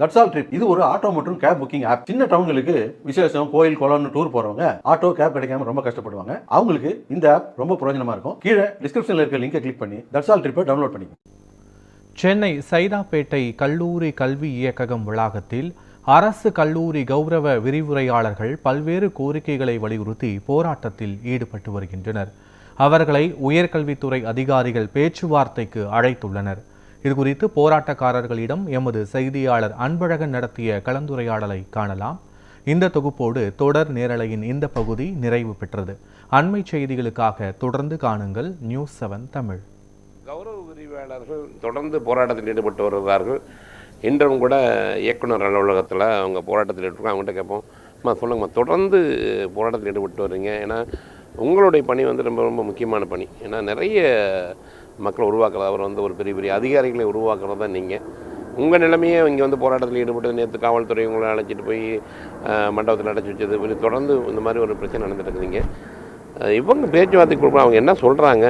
That's all trip இது ஒரு auto மற்றும் கேப் புக்கிங் ஆப் சின்ன டவுன்களுக்கு விசேஷம் கோயில் குளம்னு டூர் போறவங்க ஆட்டோ கேப் கிடைக்காம ரொம்ப கஷ்டப்படுவாங்க. அவங்களுக்கு இந்த ஆப் ரொம்ப பிரயோஜனமா இருக்கும். கீழே டிஸ்கிரிப்ஷன்ல இருக்க லிங்கை கிளிக் பண்ணி தட்ஸ் ஆல் ட்ரிப்பை டவுன்லோட் பண்ணி சென்னை சைதாப்பேட்டை கல்லூரி கல்வி இயக்ககம் வளாகத்தில் அரசு கல்லூரி கௌரவ விரிவுரையாளர்கள் பல்வேறு கோரிக்கைகளை வலியுறுத்தி போராட்டத்தில் ஈடுபட்டு வருகின்றனர். அவர்களை உயர்கல்வித்துறை அதிகாரிகள் பேச்சுவார்த்தைக்கு அழைத்துள்ளனர். இதுகுறித்து போராட்டக்காரர்களிடம் எமது செய்தியாளர் அன்பழகன் நடத்திய கலந்துரையாடலை காணலாம். இந்த தொகுப்போடு தொடர் நேரலையின் இந்த பகுதி நிறைவு பெற்றது. அண்மை செய்திகளுக்காக தொடர்ந்து காணுங்கள் நியூஸ் செவன் தமிழ். கௌரவ விரிவாளர்கள் தொடர்ந்து போராட்டத்தில் ஈடுபட்டு வருகிறார்கள். இன்றும் கூட இயக்குனர் அலுவலகத்தில் அவங்க போராட்டத்தில் ஈடுபட்டு அவங்ககிட்ட கேட்போம். அம்மா சொல்லுங்கம்மா தொடர்ந்து போராட்டத்தில் ஈடுபட்டு வர்றீங்க. ஏன்னா உங்களுடைய பணி வந்து ரொம்ப ரொம்ப முக்கியமான பணி. ஏன்னா நிறைய மக்களை உருவாக்குறது அவர் வந்து ஒரு பெரிய பெரிய அதிகாரிகளை உருவாக்குறது தான் நீங்கள் உங்கள் நிலைமையே இங்கே வந்து போராட்டத்தில் ஈடுபட்டு நேற்று காவல்துறை உங்களை அழைச்சிட்டு போய் மண்டபத்தில் அடைச்சி வச்சது. இப்படி தொடர்ந்து இந்த மாதிரி ஒரு பிரச்சனை நடந்துட்டுருக்குதுங்க. இவங்க பேச்சுவார்த்தை கொடுப்போம் அவங்க என்ன சொல்கிறாங்க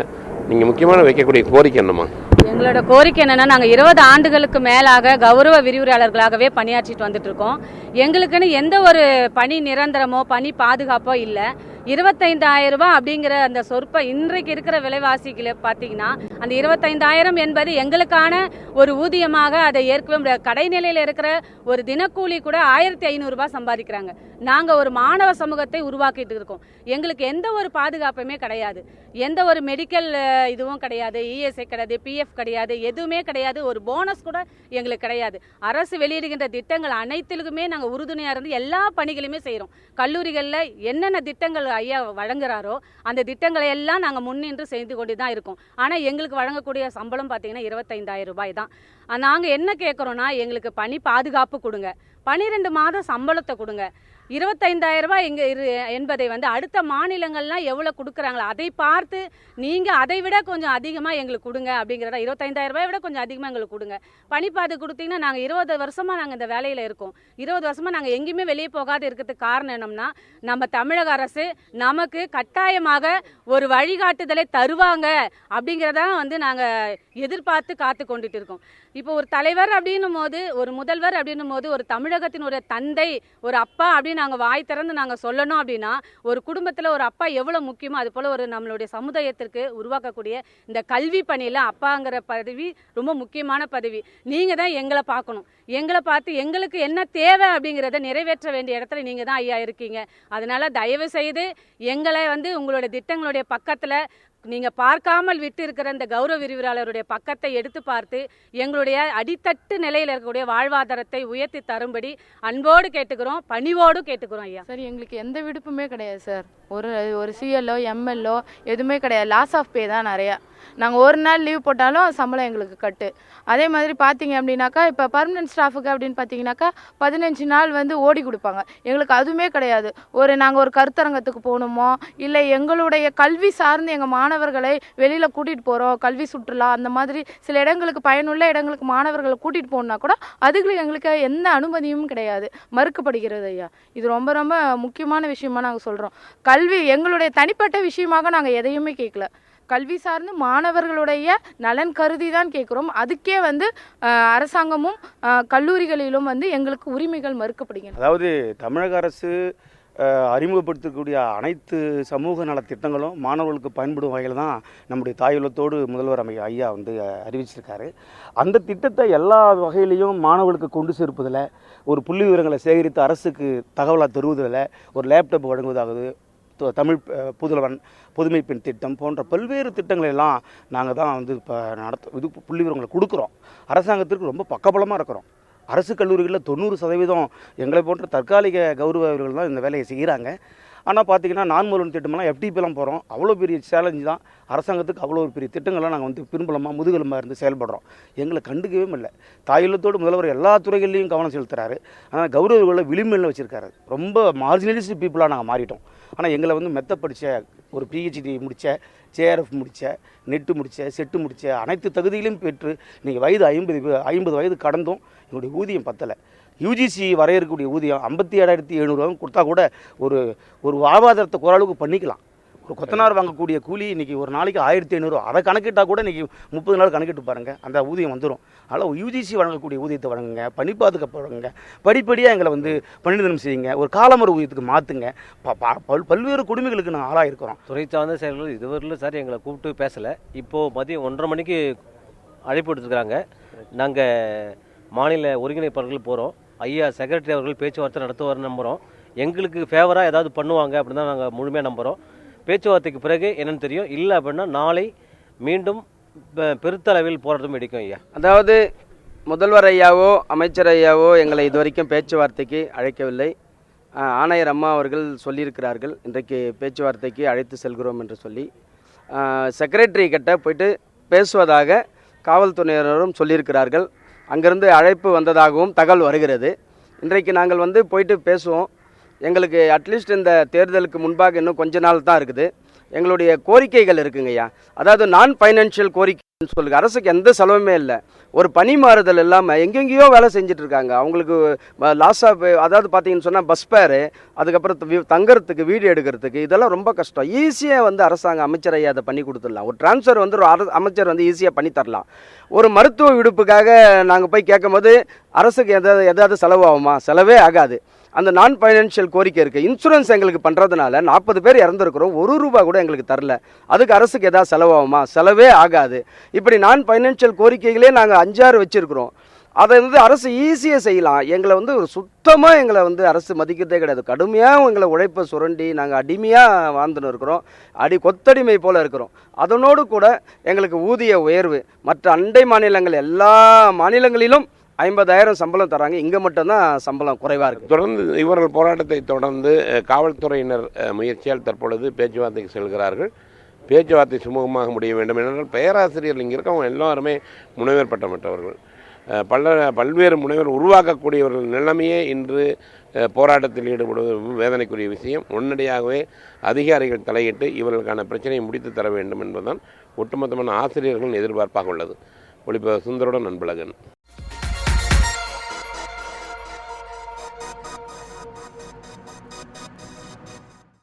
நீங்கள் முக்கியமான வைக்கக்கூடிய கோரிக்கை என்னம்மா? எங்களோட கோரிக்கை என்னன்னா நாங்கள் இருபது ஆண்டுகளுக்கு மேலாக கௌரவ விரிவுரையாளர்களாகவே பணியாற்றிட்டு வந்துட்டு இருக்கோம் எங்களுக்குன்னு எந்த ஒரு பணி நிரந்தரமோ பணி பாதுகாப்போ இல்லை. இருபத்தைந்தாயிரம் ரூபாய் அப்படிங்கிற அந்த சொற்ப இன்றைக்கு இருக்கிற விலைவாசிகளை பார்த்தீங்கன்னா அந்த இருபத்தைந்தாயிரம் என்பது எங்களுக்கான ஒரு ஊதியமாக அதை ஏற்கவே முடியாது கடைநிலையில் இருக்கிற ஒரு தினக்கூலி கூட ஆயிரத்தி ஐநூறுரூபா சம்பாதிக்கிறாங்க. நாங்கள் ஒரு மாணவ சமூகத்தை உருவாக்கிட்டு இருக்கோம். எங்களுக்கு எந்த ஒரு பாதுகாப்புமே கிடையாது. எந்த ஒரு மெடிக்கல் இதுவும் கிடையாது. இஎஸ்ஐ கிடையாது பிஎஃப் கிடையாது எதுவுமே கிடையாது. ஒரு போனஸ் கூட எங்களுக்கு கிடையாது. அரசு வெளியிடுகின்ற திட்டங்கள் அனைத்திலுமே நாங்கள் உறுதுணையாக இருந்து எல்லா பணிகளையுமே செய்கிறோம் கல்லூரிகளில் என்னென்ன திட்டங்கள் ஐயா வழங்குறாரோ அந்த திட்டங்களை எல்லாம் நாங்கள் முன்னின்று செய்து கொண்டு தான் இருக்கோம். ஆனால் எங்களுக்கு வழங்கக்கூடிய சம்பளம் பார்த்தீங்கன்னா இருபத்தைந்தாயிரம் ரூபாய் தான். நாங்கள் என்ன கேட்குறோன்னா எங்களுக்கு பணி பாதுகாப்பு கொடுங்க. பன்னிரெண்டு மாதம் சம்பளத்தை கொடுங்க. இருபத்தைந்தாயிரம் ரூபாய் இங்கே இரு என்பதை வந்து அடுத்த மாநிலங்கள்லாம் எவ்வளோ கொடுக்குறாங்களோ அதை பார்த்து நீங்கள் அதை விட கொஞ்சம் அதிகமாக எங்களுக்கு கொடுங்க அப்படிங்கிறத. இருபத்தைந்தாயிரம் ரூபாய் விட கொஞ்சம் அதிகமாக எங்களுக்கு கொடுங்க. பனிப்பாது கொடுத்தீங்கன்னா நாங்கள் இருபது வருஷமாக நாங்கள் இந்த வேலையில் இருக்கோம். இருபது வருஷமாக நாங்கள் எங்கேயுமே வெளியே போகாது இருக்கிறதுக்கு காரணம் என்னம்னா நம்ம தமிழக அரசு நமக்கு கட்டாயமாக ஒரு வழிகாட்டுதலை தருவாங்க அப்படிங்கிறத வந்து நாங்கள் எதிர்பார்த்து காத்து கொண்டுட்டு இருக்கோம். இப்போ ஒரு தலைவர் அப்படின்னும் போது ஒரு முதல்வர் அப்படின்னும் போது ஒரு தமிழகத்தினுடைய தந்தை ஒரு அப்பா அப்படின்னு நாங்கள் வாய் திறந்து நாங்கள் சொல்லணும் அப்படின்னா ஒரு குடும்பத்தில் ஒரு அப்பா எவ்வளோ முக்கியமோ அது போல் ஒரு நம்மளுடைய சமுதாயத்திற்கு உருவாக்கக்கூடிய இந்த கல்வி பணியில் அப்பாங்கிற பதவி ரொம்ப முக்கியமான பதவி. நீங்கள் தான் எங்களை பார்க்கணும். எங்களை பார்த்து எங்களுக்கு என்ன தேவை அப்படிங்கிறத நிறைவேற்ற வேண்டிய இடத்துல நீங்கள் தான் ஐயா இருக்கீங்க. அதனால் தயவு செய்து எங்களை வந்து உங்களுடைய திட்டங்களுடைய பக்கத்தில் நீங்கள் பார்க்காமல் விட்டு இருக்கிற இந்த கௌரவ விரிவுரையாளருடைய பக்கத்தை எடுத்து பார்த்து எங்களுடைய அடித்தட்டு நிலையில் இருக்கக்கூடிய வாழ்வாதாரத்தை உயர்த்தி தரும்படி அன்போடு கேட்டுக்கிறோம் பணிவோடு கேட்டுக்கிறோம் ஐயா. சார் எங்களுக்கு எந்த விடுப்புமே கிடையாது சார். ஒரு ஒரு சிஎல்ஓ எம்எல்ஓ எதுவுமே கிடையாது. லாஸ் ஆஃப் பே தான் நிறையா. நாங்கள் ஒரு நாள் லீவ் போட்டாலும் சம்பளம் எங்களுக்கு கட்டு. அதே மாதிரி பார்த்தீங்க அப்படின்னாக்கா இப்போ பர்மனன்ட் ஸ்டாஃபுக்கு அப்படின்னு பார்த்தீங்கன்னாக்கா பதினஞ்சு நாள் வந்து ஓடி கொடுப்பாங்க. எங்களுக்கு அதுவுமே கிடையாது. ஒரு நாங்கள் ஒரு கருத்தரங்கத்துக்கு போகணுமோ இல்லை எங்களுடைய கல்வி சார்ந்து எங்கள் மாணவர்களை வெளியில் கூட்டிகிட்டு போகிறோம் கல்வி சுற்றுலா அந்த மாதிரி சில இடங்களுக்கு பயனுள்ள இடங்களுக்கு மாணவர்களை கூட்டிகிட்டு போகணுன்னா கூட அதுக்கு எங்களுக்கு எந்த அனுமதியும் கிடையாது. மறுக்கப்படுகிறது ஐயா. இது ரொம்ப ரொம்ப முக்கியமான விஷயமா நாங்கள் சொல்கிறோம் கல்வி எங்களுடைய தனிப்பட்ட விஷயமாக நாங்கள் எதையுமே கேட்கல. கல்வி சார்ந்து மாணவர்களுடைய நலன் கருதி தான் கேட்குறோம். அதுக்கே வந்து அரசாங்கமும் கல்லூரிகளிலும் வந்து எங்களுக்கு உரிமைகள் மறுக்கப்படுகின்றன. அதாவது தமிழக அரசு அறிமுகப்படுத்தக்கூடிய அனைத்து சமூக நலத்திட்டங்களும் மாணவர்களுக்கு பயன்படும் வகையில் தான் நம்முடைய தாயுள்ளத்தோடு முதல்வர் அமை ஐயா வந்து அறிவிச்சிருக்காரு. அந்த திட்டத்தை எல்லா வகையிலையும் மாணவர்களுக்கு கொண்டு சேர்ப்பதில் ஒரு புள்ளி விவரங்களை சேகரித்து அரசுக்கு தகவலாக தருவதில் ஒரு லேப்டாப் வழங்குவதாகுது தமிழ் புதுலவன் புதுமை பெண் திட்டம் போன்ற பல்வேறு திட்டங்களை எல்லாம் நாங்கள் தான் வந்து இப்போ நடத்த இது புள்ளி விவரங்களை கொடுக்குறோம். அரசாங்கத்திற்கு ரொம்ப பக்கபலமாக இருக்கிறோம். அரசு கல்லூரிகளில் தொண்ணூறு சதவீதம் எங்களை போன்ற தற்காலிக கௌரவர்கள் தான் இந்த வேலையை செய்கிறாங்க ஆனால் பார்த்தீங்கன்னா நான் திட்டமெல்லாம் எஃப்டிபிலாம் போகிறோம் அவ்வளோ பெரிய சேலஞ்சு தான். அரசாங்கத்துக்கு அவ்வளோ ஒரு பெரிய திட்டங்கள்லாம் நாங்கள் வந்து பின்புலமாக முதுகெலும்பாக இருந்து செயல்படுறோம். எங்களை கண்டுக்கவே இல்லை தாயுள்ளத்தோடு முதல்வர் எல்லா துறைகள்லையும் கவனம் செலுத்துறாரு. ஆனால் கௌரவர்களை விளிம்பில் வச்சுருக்காரு. ரொம்ப மார்ஜினலிஸ்ட் பீப்புளாக நாங்கள் மாறிட்டோம். ஆனால் எங்களை வந்து மெத்த படித்த ஒரு பிஹெச்டி முடித்த ஜேஆர்எஃப் முடித்த நெட்டு முடித்த செட்டு முடித்த அனைத்து தகுதிகளையும் பெற்று நீங்கள் வயது ஐம்பது ஐம்பது வயது கடந்தும் எங்களுடைய ஊதியம் பத்தலை. யூஜிசி வரையறக்கூடிய ஊதியம் ஐம்பத்தி ஏழாயிரத்தி எழுநூறுவா கொடுத்தா கூட ஒரு ஒரு வாழ்வாதாரத்தை ஓரளவுக்கு பண்ணிக்கலாம். ஒரு கொத்தனார் வாங்கக்கூடிய கூலி இன்றைக்கி ஒரு நாளைக்கு ஆயிரத்தி ஐநூறுரூவா அதை கணக்கிட்டால் கூட இன்றைக்கி முப்பது நாள் கணக்கிட்டு பாருங்கள் அந்த ஊதியம் வந்துடும் அதனால் யூஜிசி வழங்கக்கூடிய ஊதியத்தை வழங்குங்க பணி பாதுகாப்பு வழங்குங்க படிப்படியாக எங்களை வந்து பணிநிதனம் செய்யுங்க ஒரு காலமர ஊதியத்துக்கு மாற்றுங்க பல் பல்வேறு கொடுமைகளுக்கு நாங்கள் ஆளாயிருக்கிறோம். துறை சார்ந்த செயல்கள் இதுவரையிலும் சார் எங்களை கூப்பிட்டு பேசலை. இப்போது மதியம் ஒன்றரை மணிக்கு அழைப்பு எடுத்துருக்குறாங்க நாங்கள் மாநில ஒருங்கிணைப்பாளர்கள் போகிறோம் ஐயா செக்ரட்டரி அவர்கள் பேச்சுவார்த்தை நடத்துவார் நம்புகிறோம் எங்களுக்கு ஃபேவராக ஏதாவது பண்ணுவாங்க அப்படின்னு தான் நாங்கள் முழுமையாக நம்புகிறோம் பேச்சுவார்த்தைக்கு பிறகு என்னென்னு தெரியும். இல்லை அப்படின்னா நாளை மீண்டும் பெருத்தளவில் போராட்டம் வெடிக்கும் ஐயா. அதாவது முதல்வர் ஐயாவோ அமைச்சர் ஐயாவோ எங்களை இதுவரைக்கும் பேச்சுவார்த்தைக்கு அழைக்கவில்லை. ஆணையர் அம்மா அவர்கள் சொல்லியிருக்கிறார்கள். இன்றைக்கு பேச்சுவார்த்தைக்கு அழைத்து செல்கிறோம் என்று சொல்லி. செக்ரட்டரி கிட்ட போயிட்டு பேசுவதாக காவல்துறையினரும் சொல்லியிருக்கிறார்கள். அங்கிருந்து அழைப்பு வந்ததாகவும் தகவல் வருகிறது. இன்றைக்கு நாங்கள் வந்து போயிட்டு பேசுவோம். எங்களுக்கு அட்லீஸ்ட் இந்த தேர்தலுக்கு முன்பாக இன்னும் கொஞ்ச நாள் தான் இருக்குது. எங்களுடைய கோரிக்கைகள் இருக்குங்கய்யா. அதாவது நான் ஃபைனான்ஷியல் கோரிக்கை சொல்லுங்க. அரசுக்கு எந்த செலவுமே இல்லை. ஒரு பணி மாறுதல் இல்லாமல் எங்கெங்கேயோ வேலை செஞ்சுட்டு இருக்காங்க அவங்களுக்கு லாஸாக அதாவது பார்த்தீங்கன்னு சொன்னால் பஸ் பேரு அதுக்கப்புறம் த- தங்கறதுக்கு வீடு எடுக்கிறதுக்கு இதெல்லாம் ரொம்ப கஷ்டம். ஈஸியாக வந்து அரசாங்க அமைச்சர் ஐயா அதை பண்ணி கொடுத்துடலாம். ஒரு டிரான்ஸ்ஃபர் வந்து ஒரு அமைச்சர் வந்து ஈஸியாக பண்ணி தரலாம். ஒரு மருத்துவ விடுப்புக்காக நாங்கள் போய் கேட்கும்போது அரசுக்கு எதாவது எதாவது செலவாகுமா? செலவே ஆகாது. அந்த நான் ஃபைனான்ஷியல் கோரிக்கை இருக்குது இன்சூரன்ஸ் எங்களுக்கு பண்ணுறதுனால நாற்பது பேர் இறந்துருக்குறோம். ஒரு ரூபா கூட எங்களுக்கு தரல. அதுக்கு அரசுக்கு எதாவது செலவாகுமா? செலவே ஆகாது. இப்படி நான் ஃபைனான்ஷியல் கோரிக்கைகளே நாங்கள் அஞ்சாறு வச்சுருக்குறோம். அதை வந்து அரசு ஈஸியாக செய்யலாம். எங்களை வந்து ஒரு சுத்தமாக எங்களை வந்து அரசு மதிக்கிறதே கிடையாது. கடுமையாக எங்களை உழைப்பை சுரண்டி நாங்கள் அடிமையாக வாழ்ந்துன்னு இருக்கிறோம். அடி கொத்தடிமை போல் இருக்கிறோம். அதனோடு கூட எங்களுக்கு ஊதிய உயர்வு. மற்ற அண்டை மாநிலங்கள் எல்லா மாநிலங்களிலும் ஐம்பதாயிரம் சம்பளம் தராங்க இங்கே மட்டும்தான் சம்பளம் குறைவாக இருக்குது தொடர்ந்து இவர்கள் போராட்டத்தை தொடர்ந்து காவல்துறையினர் முயற்சியால் தற்பொழுது பேச்சுவார்த்தைக்கு செல்கிறார்கள். பேச்சுவார்த்தை சுமூகமாக முடிய வேண்டும். என்றால் பேராசிரியர்கள் இங்கே இருக்கவங்க எல்லாருமே முனைவர் பட்டம் பல பல்வேறு முனைவர் உருவாக்கக்கூடியவர்கள் நிலைமையே இன்று போராட்டத்தில் ஈடுபடுவது வேதனைக்குரிய விஷயம். உடனடியாகவே அதிகாரிகள் தலையிட்டு இவர்களுக்கான பிரச்சனையை முடித்து தர வேண்டும் என்பதுதான் ஒட்டுமொத்தமான ஆசிரியர்களின் எதிர்பார்ப்பாக உள்ளது. ஒளிப்ப சுந்தருடன் நண்பழகன்.